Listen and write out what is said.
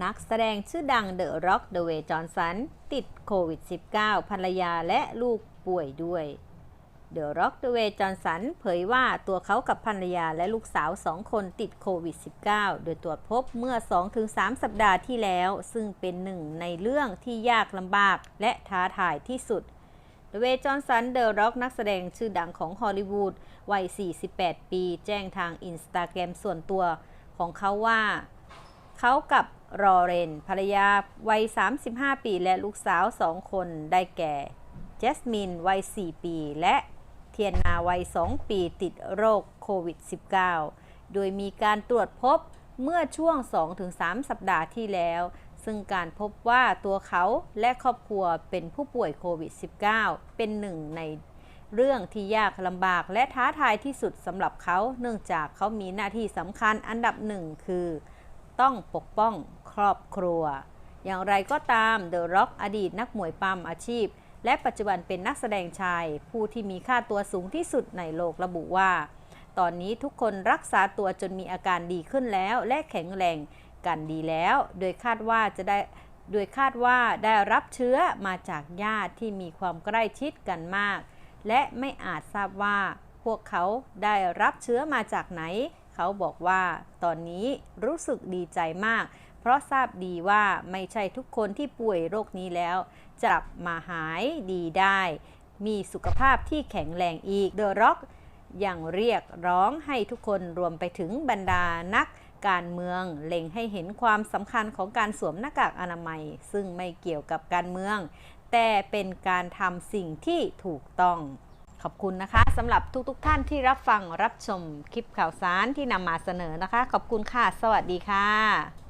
นักแสดงชื่อดังเดอะร็อกเดอะเวย์จอห์นสันติดโควิด -19 ภรรยาและลูกป่วยด้วยเดอะร็อกเดอะเวย์จอห์นสันเผยว่าตัวเขากับภรรยาและลูกสาวสองคนติดโควิด -19 โดยตรวจพบเมื่อ 2-3 สัปดาห์ที่แล้ว ซึ่งเป็นหนึ่งในเรื่องที่ยากลำบากและท้าทายที่สุดเดเวจอห์นสันเดอะร็อกนักแสดงชื่อดังของฮอลลีวูดวัย 48 ปี แจ้งทางอินสตาแกรมส่วนตัวของเขาว่า เขากับรอเรน ภรรยาวัย 35 ปีและลูกสาว 2 คนได้แก่ เจสมินวัย 4 ปี และเทียนาวัย 2 ปีติดโรคโควิด -19 โดยมีการตรวจพบเมื่อช่วง 2-3 สัปดาห์ที่แล้ว ซึ่งการพบว่าตัวเขาและครอบครัวเป็นผู้ป่วยโควิด -19 เป็นหนึ่งในเรื่องที่ยากลำบากและท้าทายที่สุดสำหรับเขา เนื่องจากเขามีหน้าที่สำคัญอันดับหนึ่งคือ ต้องปกป้องครอบครัว อย่างไรก็ตามเดอะร็อกอดีตนักมวยปั้มอาชีพ และปัจจุบันเป็นนักแสดงชาย ผู้ที่มีค่าตัวสูงที่สุดในโลกระบุว่า ตอนนี้ทุกคนรักษาตัวจนมีอาการดีขึ้นแล้วและแข็งแรงกันดีแล้ว โดยคาดว่าจะได้โดยคาดว่าได้รับเชื้อมาจากญาติที่มีความใกล้ชิดกันมาก และไม่อาจทราบว่าพวกเขาได้รับเชื้อมาจากไหน เขาบอกว่าตอนนี้รู้สึกดีใจมาก เพราะทราบดีว่าไม่ใช่ทุกคนที่ป่วยโรคนี้แล้ว จะกลับมาหายดีได้ มีสุขภาพที่แข็งแรงอีกเดอะร็อกยังเรียกร้องให้ทุกคนรวมไปถึงบรรดานักการเมืองเล็งให้เห็นความสำคัญของการสวมหน้ากากอนามัย ซึ่งไม่เกี่ยวกับการเมือง แต่เป็นการทำสิ่งที่ถูกต้อง ขอบคุณนะคะสำหรับทุกๆทท่านที่รับฟังรับชมคลิปข่าวสารที่นำมาเสนอนะคะ ขอบคุณค่ะ สวัสดีค่ะ